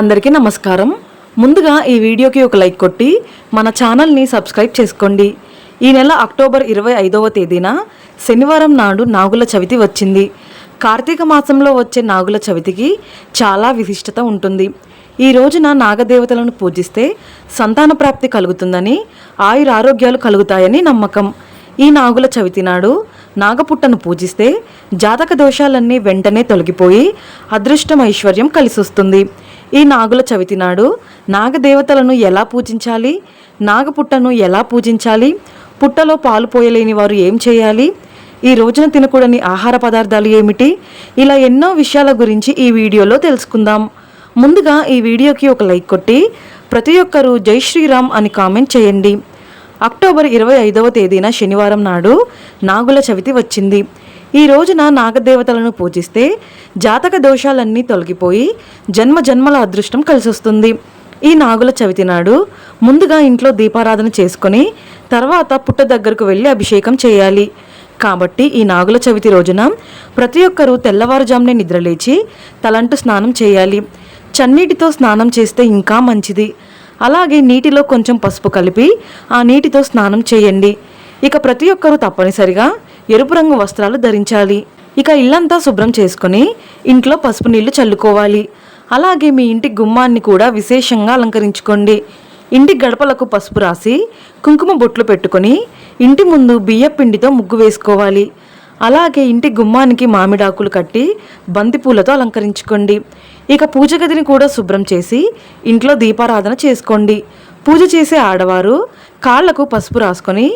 అందరికీ నమస్కారం. ముందుగా ఈ వీడియోకి ఒక లైక్ కొట్టి మన ఛానల్ని సబ్స్క్రైబ్ చేసుకోండి. ఈ నెల అక్టోబర్ ఇరవై ఐదవ తేదీన శనివారం నాడు నాగుల చవితి వచ్చింది. కార్తీక మాసంలో వచ్చే నాగుల చవితికి చాలా విశిష్టత ఉంటుంది. ఈ రోజున నాగదేవతలను పూజిస్తే సంతాన ప్రాప్తి కలుగుతుందని ఆయుర ఆరోగ్యాలు కలుగుతాయని నమ్మకం. ఈ నాగుల చవితి నాడు నాగపుట్టను పూజిస్తే జాతక దోషాలన్నీ వెంటనే తొలగిపోయి అదృష్టం ఐశ్వర్యం కలిసొస్తుంది. ఈ నాగుల చవితి నాడు నాగదేవతలను ఎలా పూజించాలి? నాగపుట్టను ఎలా పూజించాలి? పుట్టలో పాలు పోయలేని వారు ఏం చేయాలి? ఈ రోజున తినకూడని ఆహార పదార్థాలు ఏమిటి? ఇలా ఎన్నో విషయాల గురించి ఈ వీడియోలో తెలుసుకుందాం. ముందుగా ఈ వీడియోకి ఒక లైక్ కొట్టి ప్రతి ఒక్కరూ జై శ్రీరామ్ అని కామెంట్ చేయండి. అక్టోబర్ ఇరవై ఐదవ తేదీన శనివారం నాడు నాగుల చవితి వచ్చింది. ఈ రోజున నాగదేవతలను పూజిస్తే జాతక దోషాలన్నీ తొలగిపోయి జన్మ జన్మల అదృష్టం కలిసొస్తుంది. ఈ నాగుల చవితి నాడు ముందుగా ఇంట్లో దీపారాధన చేసుకొని తర్వాత పుట్ట దగ్గరకు వెళ్ళి అభిషేకం చేయాలి. కాబట్టి ఈ నాగుల చవితి రోజున ప్రతి ఒక్కరూ తెల్లవారుజామునే నిద్రలేచి తలంటు స్నానం చేయాలి. చన్నీటితో స్నానం చేస్తే ఇంకా మంచిది. అలాగే నీటిలో కొంచెం పసుపు కలిపి ఆ నీటితో స్నానం చేయండి. ఇక ప్రతి ఒక్కరూ తప్పనిసరిగా ఎరుపు రంగు వస్త్రాలు ధరించాలి. ఇక ఇల్లంతా శుభ్రం చేసుకొని ఇంట్లో పసుపు నీళ్ళు చల్లుకోవాలి. అలాగే మీ ఇంటి గుమ్మాన్ని కూడా విశేషంగా అలంకరించుకోండి. ఇంటి గడపలకు పసుపు రాసి కుంకుమ బొట్లు పెట్టుకొని ఇంటి ముందు బియ్యపిండితో ముగ్గు వేసుకోవాలి. అలాగే ఇంటి గుమ్మానికి మామిడాకులు కట్టి బంతిపూలతో అలంకరించుకోండి. ఇక పూజ గదిని కూడా శుభ్రం చేసి ఇంట్లో దీపారాధన చేసుకోండి. పూజ చేసే ఆడవారు కాళ్ళకు పసుపు రాసుకొని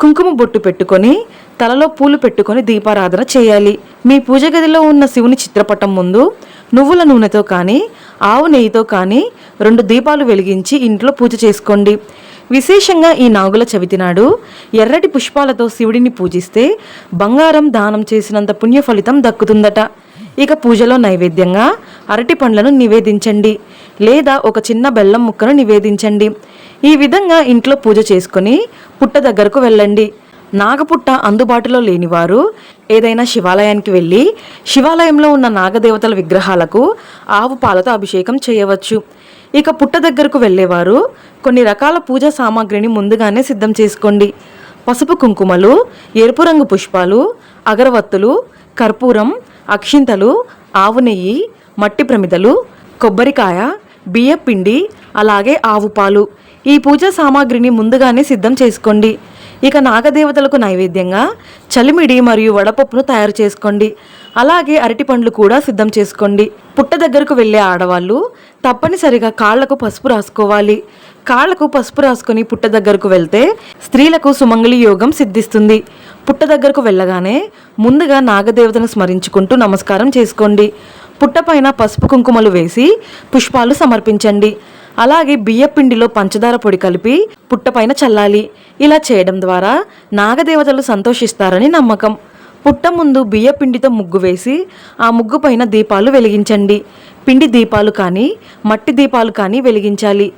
కుంకుమ బొట్టు పెట్టుకొని తలలో పూలు పెట్టుకొని దీపారాధన చేయాలి. మీ పూజ గదిలో ఉన్న శివుని చిత్రపటం ముందు నువ్వుల నూనెతో కానీ ఆవు నెయ్యితో కానీ రెండు దీపాలు వెలిగించి ఇంట్లో పూజ చేసుకోండి. విశేషంగా ఈ నాగుల చవితి నాడు ఎర్రటి పుష్పాలతో శివుడిని పూజిస్తే బంగారం దానం చేసినంత పుణ్య ఫలితం దక్కుతుందట. ఇక పూజలో నైవేద్యంగా అరటి పండ్లను నివేదించండి లేదా ఒక చిన్న బెల్లం ముక్కను నివేదించండి. ఈ విధంగా ఇంట్లో పూజ చేసుకొని పుట్ట దగ్గరకు వెళ్ళండి. నాగపుట్ట అందుబాటులో లేనివారు ఏదైనా శివాలయానికి వెళ్ళి శివాలయంలో ఉన్న నాగదేవతల విగ్రహాలకు ఆవు పాలతో అభిషేకం చేయవచ్చు. ఇక పుట్ట దగ్గరకు వెళ్ళేవారు కొన్ని రకాల పూజా సామాగ్రిని ముందుగానే సిద్ధం చేసుకోండి. పసుపు కుంకుమలు ఎరుపు రంగు పుష్పాలు అగరవత్తులు కర్పూరం అక్షింతలు ఆవు నెయ్యి మట్టి ప్రమిదలు కొబ్బరికాయ బియ్య పిండి అలాగే ఆవు పాలు. ఈ పూజా సామాగ్రిని ముందుగానే సిద్ధం చేసుకోండి. ఇక నాగదేవతలకు నైవేద్యంగా చలిమిడి మరియు వడపప్పును తయారు చేసుకోండి. అలాగే అరటి పండ్లు కూడా సిద్ధం చేసుకోండి. పుట్ట దగ్గరకు వెళ్ళే ఆడవాళ్ళు తప్పనిసరిగా కాళ్ళకు పసుపు రాసుకోవాలి. కాళ్ళకు పసుపు రాసుకొని పుట్ట దగ్గరకు వెళ్తే స్త్రీలకు సుమంగళి యోగం సిద్ధిస్తుంది. పుట్ట దగ్గరకు వెళ్ళగానే ముందుగా నాగదేవతను స్మరించుకుంటూ నమస్కారం చేసుకోండి. పుట్టపైన పసుపు కుంకుమలు వేసి పుష్పాలు సమర్పించండి. అలాగే బియ్యపిండిలో పంచదార పొడి కలిపి పుట్టపైన చల్లాలి. ఇలా చేయడం ద్వారా నాగదేవతలు సంతోషిస్తారని నమ్మకం. పుట్ట ముందు బియ్యపిండితో ముగ్గు వేసి ఆ ముగ్గు పైన దీపాలు వెలిగించండి. పిండి దీపాలు కానీ మట్టి దీపాలు కానీ వెలిగించాలి.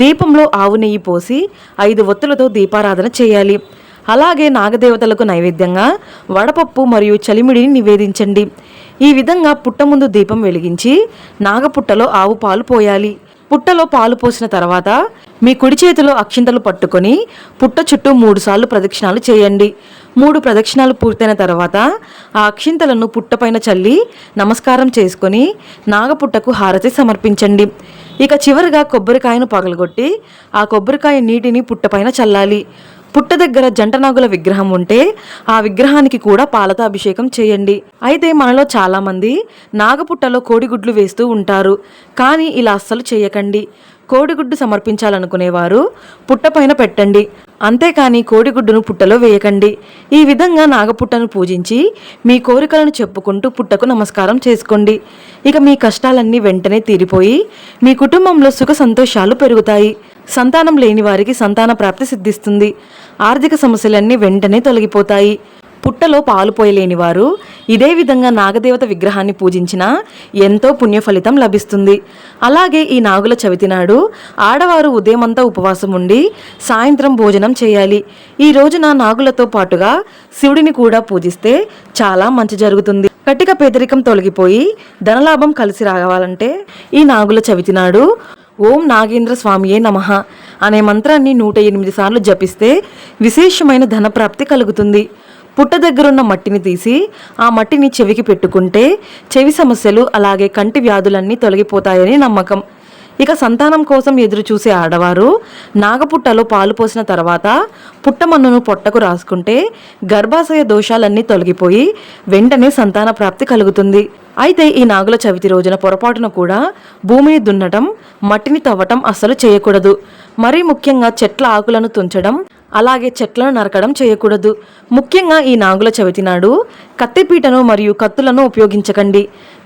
దీపంలో ఆవు నెయ్యి పోసి ఐదు ఒత్తులతో దీపారాధన చేయాలి. అలాగే నాగదేవతలకు నైవేద్యంగా వడపప్పు మరియు చలిమిడిని నివేదించండి. ఈ విధంగా పుట్ట ముందు దీపం వెలిగించి నాగపుట్టలో ఆవు పాలు పోయాలి. పుట్టలో పాలు పోసిన తర్వాత మీ కుడి చేతిలో అక్షింతలు పట్టుకొని పుట్ట చుట్టూ మూడుసార్లు ప్రదక్షిణాలు చేయండి. మూడు ప్రదక్షిణాలు పూర్తయిన తర్వాత ఆ అక్షింతలను పుట్టపైన చల్లి నమస్కారం చేసుకొని నాగపుట్టకు హారతి సమర్పించండి. ఇక చివరిగా కొబ్బరికాయను పగలగొట్టి ఆ కొబ్బరికాయ నీటిని పుట్టపైన చల్లాలి. పుట్ట దగ్గర జంట నాగుల విగ్రహం ఉంటే ఆ విగ్రహానికి కూడా పాలతో అభిషేకం చేయండి. అయితే మనలో చాలామంది నాగపుట్టలో కోడిగుడ్లు వేస్తూ ఉంటారు. కానీ ఇలా అస్సలు చేయకండి. కోడిగుడ్డు సమర్పించాలనుకునేవారు పుట్టపైన పెట్టండి. అంతేకాని కోడిగుడ్డును పుట్టలో వేయకండి. ఈ విధంగా నాగపుట్టను పూజించి మీ కోరికలను చెప్పుకుంటూ పుట్టకు నమస్కారం చేసుకోండి. ఇక మీ కష్టాలన్నీ వెంటనే తీరిపోయి మీ కుటుంబంలో సుఖ సంతోషాలు పెరుగుతాయి. సంతానం లేని వారికి సంతాన ప్రాప్తి సిద్ధిస్తుంది. ఆర్థిక సమస్యలన్నీ వెంటనే తొలగిపోతాయి. పుట్టలో పాలు పోయలేని వారు ఇదే విధంగా నాగదేవత విగ్రహాన్ని పూజించినా ఎంతో పుణ్య ఫలితం లభిస్తుంది. అలాగే ఈ నాగుల చవితి నాడు ఆడవారు ఉదయమంతా ఉపవాసం ఉండి సాయంత్రం భోజనం చేయాలి. ఈ రోజున నాగులతో పాటుగా శివుడిని కూడా పూజిస్తే చాలా మంచి జరుగుతుంది. కటిక పేదరికం తొలగిపోయి ధనలాభం కలిసి రావాలంటే ఈ నాగుల చవితి నాడు ఓం నాగేంద్ర స్వామియే నమః అనే మంత్రాన్ని నూట ఎనిమిది సార్లు జపిస్తే విశేషమైన ధనప్రాప్తి కలుగుతుంది. పుట్ట దగ్గరున్న మట్టిని తీసి ఆ మట్టిని చెవికి పెట్టుకుంటే చెవి సమస్యలు అలాగే కంటి వ్యాధులన్నీ తొలగిపోతాయని నమ్మకం. ఇక సంతానం కోసం ఎదురు చూసే ఆడవారు నాగపుట్టలో పాలు పోసిన తర్వాత పుట్టమన్నును పొట్టకు రాసుకుంటే గర్భాశయ దోషాలన్నీ తొలగిపోయి వెంటనే సంతాన ప్రాప్తి కలుగుతుంది. అయితే ఈ నాగుల చవితి రోజున పొరపాటున కూడా భూమిని దున్నటం మట్టిని తవ్వటం అస్సలు చేయకూడదు. మరీ ముఖ్యంగా చెట్ల ఆకులను తుంచడం అలాగే చెట్లను నరకడం చేయకూడదు. ముఖ్యంగా ఈ నాగుల చవితి నాడు కత్తిపీటను మరియు కత్తులను ఉపయోగించకండి.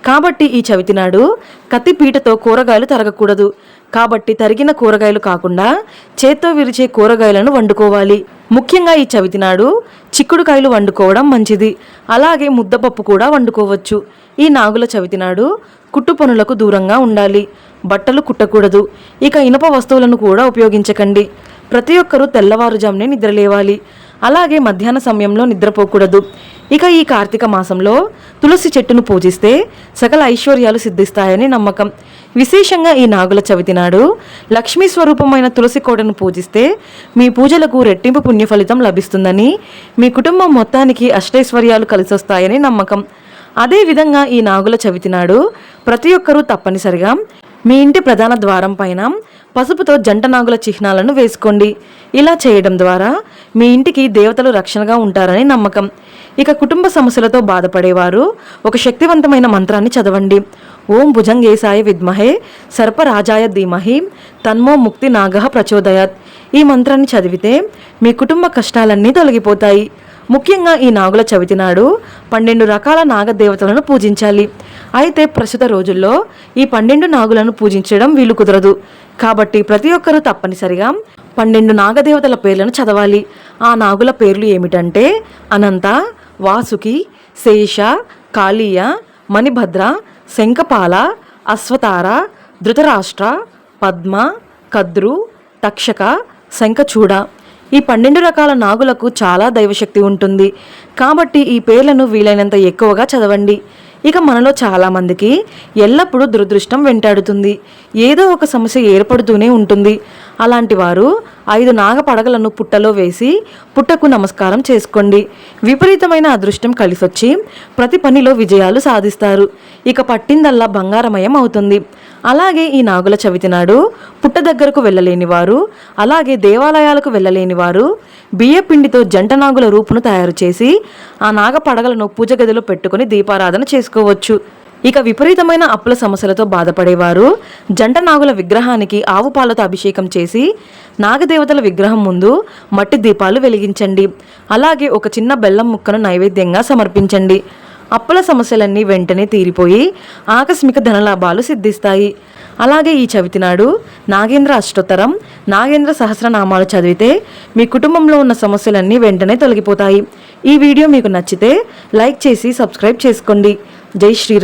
కాబట్టి ఈ చవితి నాడు కత్తిపీటతో కూరగాయలు తరగకూడదు. కాబట్టి తరిగిన కూరగాయలు కాకుండా చేత్తో విరిచే కూరగాయలను వండుకోవాలి. ముఖ్యంగా ఈ చవితి నాడు చిక్కుడుకాయలు వండుకోవడం మంచిది. అలాగే ముద్దపప్పు కూడా వండుకోవచ్చు. ఈ నాగుల చవితి నాడు కుట్టు పనులకు దూరంగా ఉండాలి. బట్టలు కుట్టకూడదు. ఇక ఇనుప వస్తువులను కూడా ఉపయోగించకండి. ప్రతి ఒక్కరూ తెల్లవారుజామునే నిద్రలేవాలి. అలాగే మధ్యాహ్న సమయంలో నిద్రపోకూడదు. ఇక ఈ కార్తీక మాసంలో తులసి చెట్టును పూజిస్తే సకల ఐశ్వర్యాలు సిద్ధిస్తాయని నమ్మకం. విశేషంగా ఈ నాగుల చవితి నాడు లక్ష్మీ స్వరూపమైన తులసి కోటను పూజిస్తే మీ పూజలకు రెట్టింపు పుణ్య ఫలితం లభిస్తుందని మీ కుటుంబం మొత్తానికి అష్టైశ్వర్యాలు కలిసొస్తాయని నమ్మకం. అదేవిధంగా ఈ నాగుల చవితి నాడు ప్రతి ఒక్కరూ తప్పనిసరిగా మీ ఇంటి ప్రధాన ద్వారం పైన పసుపుతో జంట నాగుల చిహ్నాలను వేసుకోండి. ఇలా చేయడం ద్వారా మీ ఇంటికి దేవతలు రక్షణగా ఉంటారని నమ్మకం. ఇక కుటుంబ సమస్యలతో బాధపడేవారు ఒక శక్తివంతమైన మంత్రాన్ని చదవండి. ఓం భుజంగేశాయ విద్మహే సర్పరాజాయ ధీమహి తన్మో ముక్తి నాగ ప్రచోదయాత్. ఈ మంత్రాన్ని చదివితే మీ కుటుంబ కష్టాలన్నీ తొలగిపోతాయి. ముఖ్యంగా ఈ నాగుల చవితి నాడు పన్నెండు రకాల నాగదేవతలను పూజించాలి. అయితే ప్రస్తుత రోజుల్లో ఈ పన్నెండు నాగులను పూజించడం వీలు కుదరదు. కాబట్టి ప్రతి ఒక్కరూ తప్పనిసరిగా పన్నెండు నాగదేవతల పేర్లను చదవాలి. ఆ నాగుల పేర్లు ఏమిటంటే అనంత వాసుకి శేష కాళీయ మణిభద్ర శంఖపాల అశ్వతార ధృతరాష్ట్ర పద్మ కద్రు తక్షక శంఖచూడ. ఈ పన్నెండు రకాల నాగులకు చాలా దైవశక్తి ఉంటుంది. కాబట్టి ఈ పేర్లను వీలైనంత ఎక్కువగా చదవండి. ఇక మనలో చాలామందికి ఎల్లప్పుడూ దురదృష్టం వెంటాడుతుంది. ఏదో ఒక సమస్య ఏర్పడుతూనే ఉంటుంది. అలాంటి వారు ఐదు నాగపడగలను పుట్టలో వేసి పుట్టకు నమస్కారం చేసుకోండి. విపరీతమైన అదృష్టం కలిసొచ్చి ప్రతి పనిలో విజయాలు సాధిస్తారు. ఇక పట్టిందల్లా బంగారమయం అవుతుంది. అలాగే ఈ నాగుల చవితి నాడు పుట్ట దగ్గరకు వెళ్ళలేని వారు అలాగే దేవాలయాలకు వెళ్ళలేని వారు బియ్యపిండితో జంట నాగుల రూపును తయారు చేసి ఆ నాగ పడగలను పూజ గదిలో పెట్టుకుని దీపారాధన చేసుకోవచ్చు. ఇక విపరీతమైన అప్పుల సమస్యలతో బాధపడేవారు. జంట నాగుల విగ్రహానికి ఆవు పాలతో అభిషేకం చేసి నాగదేవతల విగ్రహం ముందు మట్టి దీపాలు వెలిగించండి. అలాగే ఒక చిన్న బెల్లం ముక్కను నైవేద్యంగా సమర్పించండి. అప్పుల సమస్యలన్నీ వెంటనే తీరిపోయి ఆకస్మిక ధనలాభాలు సిద్ధిస్తాయి. అలాగే ఈ చవితి నాడు నాగేంద్ర అష్టోత్తరం నాగేంద్ర సహస్రనామాలు చదివితే మీ కుటుంబంలో ఉన్న సమస్యలన్నీ వెంటనే తొలగిపోతాయి. ఈ వీడియో మీకు నచ్చితే లైక్ చేసి సబ్స్క్రైబ్ చేసుకోండి. జై శ్రీరామ్